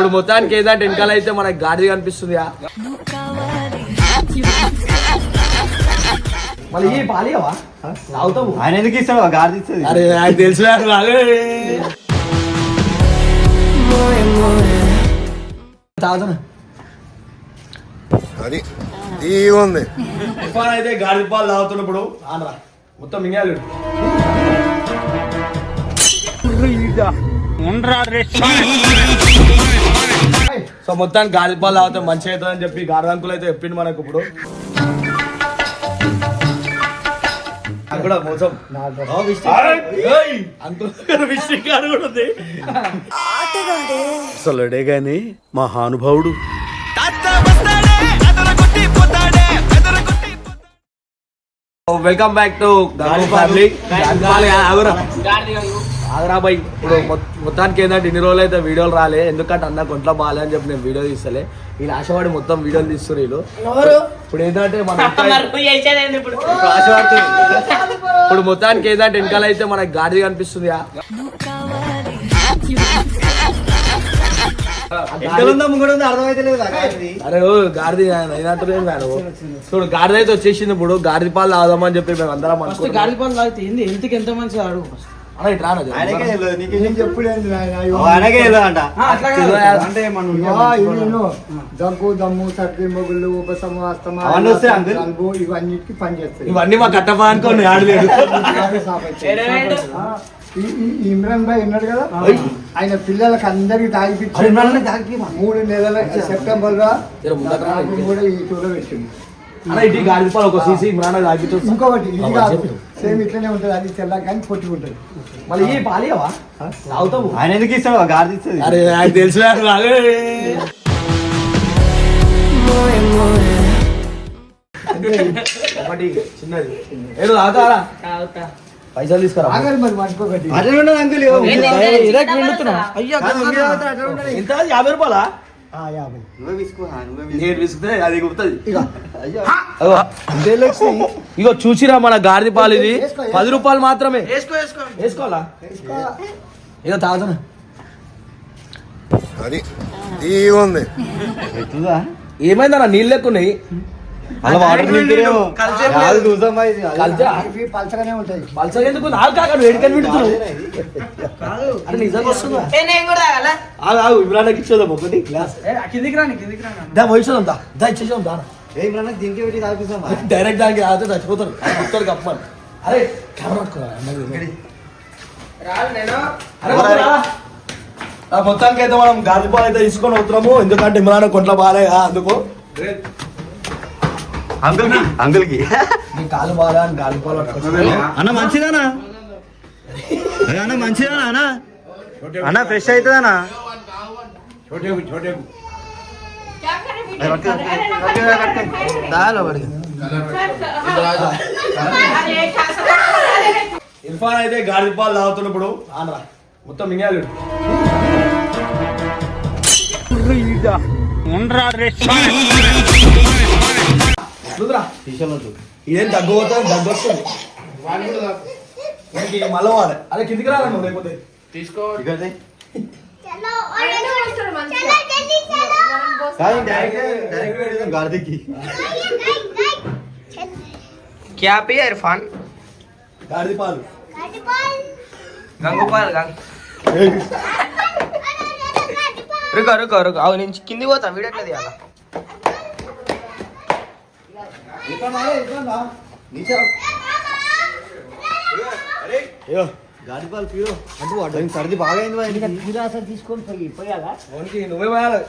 ఇప్పుడు మొత్తానికి ఏంటంటే వెనకాల అయితే మనకి గాడి కనిపిస్తుంది మళ్ళీ పాలియవా? ఆయన ఎందుకు ఇస్తాడు? గాడి ఇస్తుంది అరే నాకు తెలుసు అది ఉంది. అయితే గాడి పాలు తాగుతున్నప్పుడు ఆనరా మొత్తం మింగాలి సో మొత్తానికి గాడి పాలు తాగితే మంచిగా అవుతుందని చెప్పి గాడి అంకులు అయితే చెప్పిండు మనకు ఇప్పుడు. కూడా మోసం. గారు. ఉంది. అసలుడే గాని మహానుభావుడు. వెల్కమ్ బ్యాక్ టు ఫ్యామిలీ ఆగరా బాయ్ ఇప్పుడు మొత్తానికి ఏంటంటే ఇన్ని రోజులు అయితే వీడియోలు రాలే. ఎందుకంటే అన్న కొంట్లో బాగాలే అని చెప్పి నేను వీడియో తీస్తలే. వీళ్ళు ఆశపడి మొత్తం వీడియోలు తీస్తారు వీళ్ళు. ఇప్పుడు ఏంటంటే మన ఇప్పుడు? ఆశపడుతుంది ఇప్పుడు మొత్తానికి ఏంటంటే వెనకాల అయితే మనకి గాడి కనిపిస్తుంది. గాడిది అరే గాడిది చూడు గాడిద అయితే వచ్చేసింది ఇప్పుడు. గాడిద పాలు తాగుదామని చెప్పి మేము అందరం ఫస్ట్ అనుకుంటున్నాం. గాలి పాలు తాగితే ఏంది? ఇంటికి ఎంత మంచిగా అడుగు ఇటు రానా. దగ్గు దమ్ము సర్ది మొగుళ్ళు ఉపశమ అస్తమా అవన్నీ వస్తాయి అంకుల్? జలుబు ఇవన్నిటికి పనిచేస్తాయి ఇవన్నీ అనుకోండి ఆడలేదు ఇమ్రాన్ భాయ్ ఉన్నాడు కదా? ఆయన పిల్లలకి అందరికి తాగిపించి మూడు నెలల సెప్టెంబర్. నాకు కూడా ఈ టూలో పెట్టింది అన్న ఇటు పాలు ఒక సీసీ ఇమ్రాన్ తాగి ఇంకొకటి ఇది కాదు. సేమ్ ఇట్లనే ఉంటుంది అది తెల్ల కానీ పొట్టి ఉంటుంది. మళ్ళీ ఈ పాలియవా తాగుతాము ఆయన ఎందుకు ఇస్తాడు? గాడి ఇస్తుంది అరే నాకు తెలుసు ఒకటి చిన్నది. ఏదో తాగుతారా తాగుతా. పైసలు తీసుకురా. అట్లా ఉండదు అంకుల్. అయ్యా. ఎంత? యాభై రూపాయలా? యాభై నువ్వే నేను అది గుర్తుంది ఇగో చూసిరా మన గాడిద పాలు ఇది పది రూపాయలు మాత్రమే వేసుకో వేసుకో వేసుకోవాలా తీసుకో. ఇక తాగుతున్నా అది ఏమైందన్న నీళ్ళు ఎక్కున్నాయి అలా వాటర్ నింపురేమో కలిసేపు కాదు చూద్దామా ఇది కలిసా? ఇవి పలచగానే ఉంటాయి. పల్సగా ఎందుకు? నాకు కాక వేడికని విడుతున్నావు అరే నిజంగా వస్తుందా? ఏ, నేను కూడా తాగాలా? ఆగు ఆగు ఇవ్వడానికి ఇచ్చేద్దాం ఒకటి గ్లాస్. ఏ, కిందికి రాని కిందికి రాని దా పోయిస్తాం దా. దా ఇచ్చేసాం దా. ఏ ఇప్పుడు దీనికి పెట్టి డైరెక్ట్ దానికి చచ్చిపోతారు. చెప్తారు కప్పమని. అరే కెమెరా మొత్తానికి అయితే మనం గాలి పాలు అయితే తీసుకొని వస్తున్నాము ఎందుకంటే ఇమ్రాన్ కొంట్ల బాలే అందుకు. అంకుల్కి అంకుల్కి నీ కాలు బాగా పట్టుకొచ్చుకో. అన్న మంచిదానా? అన్న మంచిదానా అన్న? అన్న ఫ్రెష్ అవుతుందన్నా? ఇర్ఫాన్ అయితే గాలి పాలు తాగుతున్నప్పుడు ఆనరా మొత్తం మింగాలి చూదురా ఇదేం దగ్గు పోతుంది దగ్గు వస్తుంది ఇంక మళ్ళీ వాడే అరే కిందికి రావాలి నువ్వు లేకపోతే కాదు డైరెక్ట్ డైరెక్ట్ పెడదాం గాడికి क्या पिया इरफान గాడిద పాలు గంగోపాల్ గంగ రుకో రుకో రుకో అవు నుంచి కింది పోతా వీడియో ఎట్లా తీయాలా పీరు అంటే వాడు సర్ది బాగా అయింది తీసుకొని పోయి పోయాలా? ఓనికి నువ్వే పోయాలి.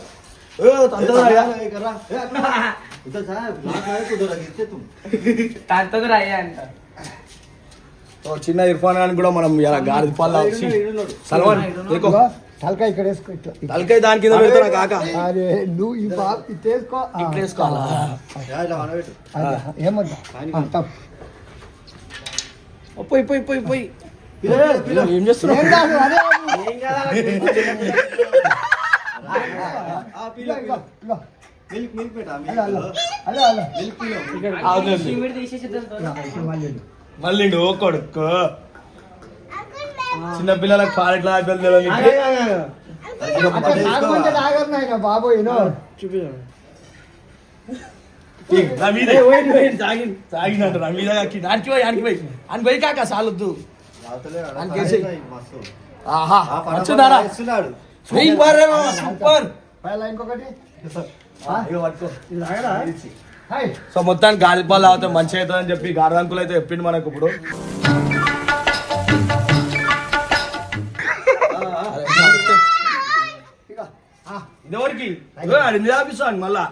చిన్న ఇర్ఫాన్ గాని కూడా మనం ఇలా సల్మాన్ తలకాయ ఇక్కడ వేసుకో ఇట్లా తలకాయ దాని కింద పెడతారా కాక? అరే నువ్వు ఈ బాబు ఇది వేసుకో. ఇట్లా వేసుకోవాలా? తప్పు. ఓ, పోయి పోయి పోయి పోయి. ఏం చేస్తున్నావు. మిల్క్ మిల్క్ పెట్టా. మిల్క్. మళ్ళీ ఇడు. మళ్ళీ నువ్వు కొడుకు. చిన్న పిల్లలకు పాలెట్లా ఆయన బాబు ఈయన నా మీద. తాగింది తాగినట్టు నా మీద కక్కింది. ఆనికి పోయి ఆనికి పోయి. అని పోయి కాక సాలొద్దు. ఆహా సూపర్ ఇంకొకటి. సో మొత్తానికి గాలిపాలు తాగితే మంచి అవుతుందని చెప్పి గార్దంకులు అయితే చెప్పిండు మనకు ఇప్పుడు. ఇదెవరికి మీద ఆపిస్తాను మళ్ళా.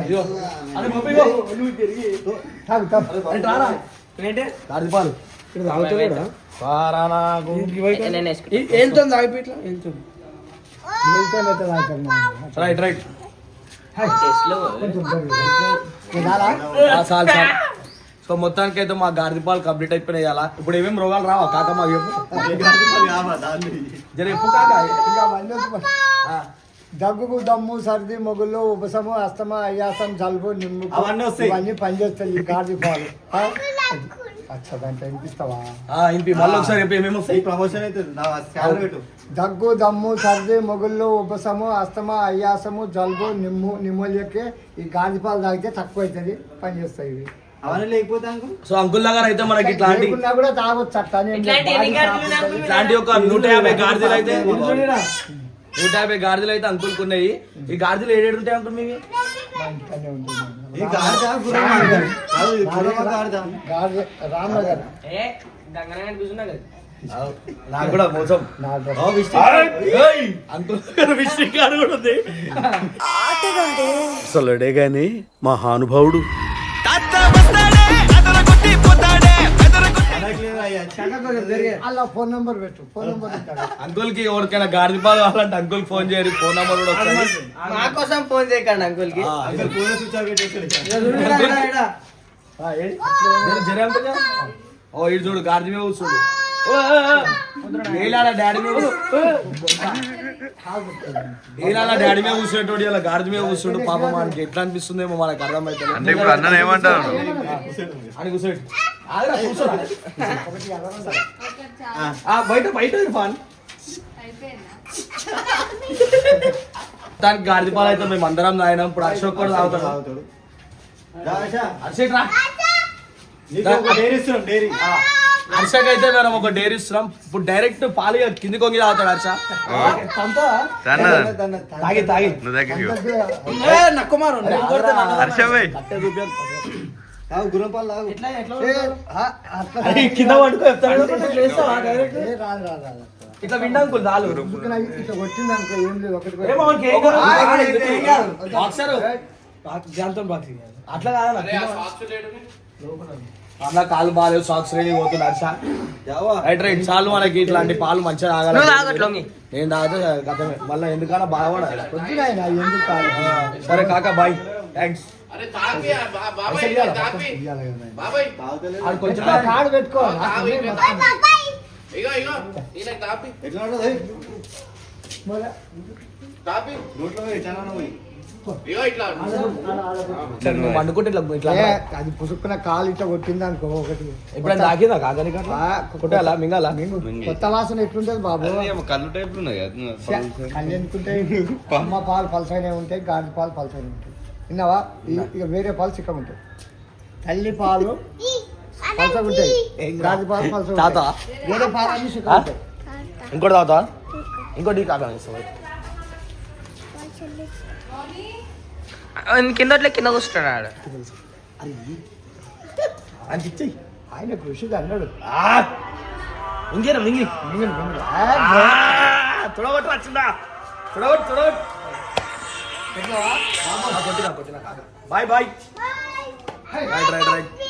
ఇదిగో. అరే ఏంటి? మరి? Right right. సో మొత్తానికి అయితే మా గార్దిపాలు కంప్లీట్ అయిపోయినాయి అలా. ఇప్పుడు ఏమేమి రోగాలు రావా? కాక మాకు చెప్పు. దగ్గుకు దమ్ము సర్ది మొగుళ్ళు ఉపశము అస్తమ అయ్యాసం జలుబు నిమ్ము అవన్నీ పనిచేస్తాయి ఈ గాడి పాలు ఆ? అచ్చా దాంట్లో వినిపిస్తావా? ఆ, ఇంపి మళ్ళీ ఒకసారి చెప్పి ఏమేమి వస్తాయి. ప్రమోషన్ అయితే దగ్గు దమ్ము సర్ది మొగుళ్ళు ఉపశము అస్తమ అయ్యాసము జలుబు నిమ్ము నిమ్మలకి ఈ గాడి పాలు తాగితే తక్కువ అవుతుంది పనిచేస్తాయి ఇవి. అవన్నీ లేకపోతే అంకుల్? సో అంకుల్ దగ్గర అయితే మనకి ఇట్లాంటి లేకున్నా కూడా తాగొచ్చు అట్లా అని ఏం లేదు. ఇట్లాంటి ఎన్ని గాడిదలు ఒక నూట యాభై గాడిదలు అయితే నూట యాభై గాడిదలు అయితే అంకుల్కి ఉన్నాయి. ఈ గాడిదలు ఏడేడు ఉంటాయి అంకుల్ మీవి? మా ఇంటికాడనే ఉంటుంది. ఈ గాడిద గుర్రం ఆడదాం. కాదు, ఈ గుర్రం ఆడదాం. గాడి రామనగర్. ఏ గంగనే కనిపిస్తున్నా కదా. నాకు కూడా మోసం. నా ఓ, విష్ణు. ఏయ్! అంకుల్ దగ్గర విసిటింగ్ కార్డు కూడా ఉంది. అసలుడే గాని మహానుభావుడు. అనట్లేదు అయ్యా. అలా ఫోన్ నంబర్ పెట్టు ఫోన్ నంబర్ ఉంటాడు అంకుల్కి ఎవరికైనా గాడిద పాలు కావాలంటే అంకుల్ ఫోన్ చేయరు ఫోన్ నంబర్ కూడా వస్తుంది మా కోసం ఫోన్ చేయకండి అంకుల్కి? జర? ఓ ఇటు చూడు గాడిద మీద కూర్చోడు. ఏలాల డాడీ మీద డాడీ మీద కూర్చునేటోడు ఇలా గాడిద మీద కూర్చుండు పాప మనకి ఎట్లా అనిపిస్తుందేమో మనకు అర్థమైతే అంటే ఇప్పుడు అన్నను ఏమంటాను అని కూర్చోడు. బయట బయట ఇర్ఫాన్ దానికి గాడిద పాలు అయితే మేము అందరం తాగినాం. ఇప్పుడు అశోక్ కూడా తాగుతాడు. తాగుతాడు. రా, డైరీ ఇస్తున్నాం, డైరీ. హర్షక్ అయితే మనం ఒక డైరీ ఇస్తున్నాం ఇప్పుడు డైరెక్ట్ పాలు కింది కొంగి తాగుతాడు హర్ష తాగి తాగి. కింద చెప్తాడు ఇట్లా చాలు ఇట్లా వచ్చింది అనుకో ఏం లేదు ఒకటి అట్లా కాదు అన్న కాలు బాగాలేదు సాక్స్ రెడీ పోతుంది హర్ష జావా. రైట్ రైట్ చాలు మనకి ఇట్లాంటి పాలు మంచిగా తాగాలి నేను తాగితే గతమే మళ్ళీ ఎందుకన్నా బాధపడాలి. నాయన ఎందుకు సరే కాకా బాయ్ థ్యాంక్స్. అది కొంచెం పెట్టుకో వండుకుంటే ఇట్లా. అది పుసుక్కున కాలు ఇట్లా కొట్టింది అనుకో ఒకటి. ఎప్పుడైనా తాకిందా కాకని ఆ, కొట్టాలా? మింగాలా? మింగు. కొత్త వాసన ఎట్లుంటది బాబు? కళ్ళు టైప్ కళ్ళు అమ్మ పాలు పలసైన ఉంటాయి గాడి పాలు పలసైన ఉంటాయి. విన్నావా? ఇక వేరే పాలు చిక్కగా ఉంటాయి. తల్లి పాలు పలసగా ఉంటాయి గాడి పాలు ఉంటాయి. వేరే పాలు అన్ని చిక్కగా ఉంటాయి. ఇంకోటి తాగుతా ఇంకోటి కాకా ఇస్తావా? కింద కింద కూర్చుంటాడు ఆడ. అని ఇచ్చేయి. ఆయన కృషి అన్నాడు. ఇంకేనా మింగి తుడగొట్టు వచ్చిందా? తుడగొట్టు తుడగొట్టు. Bye. Bye. Right right right.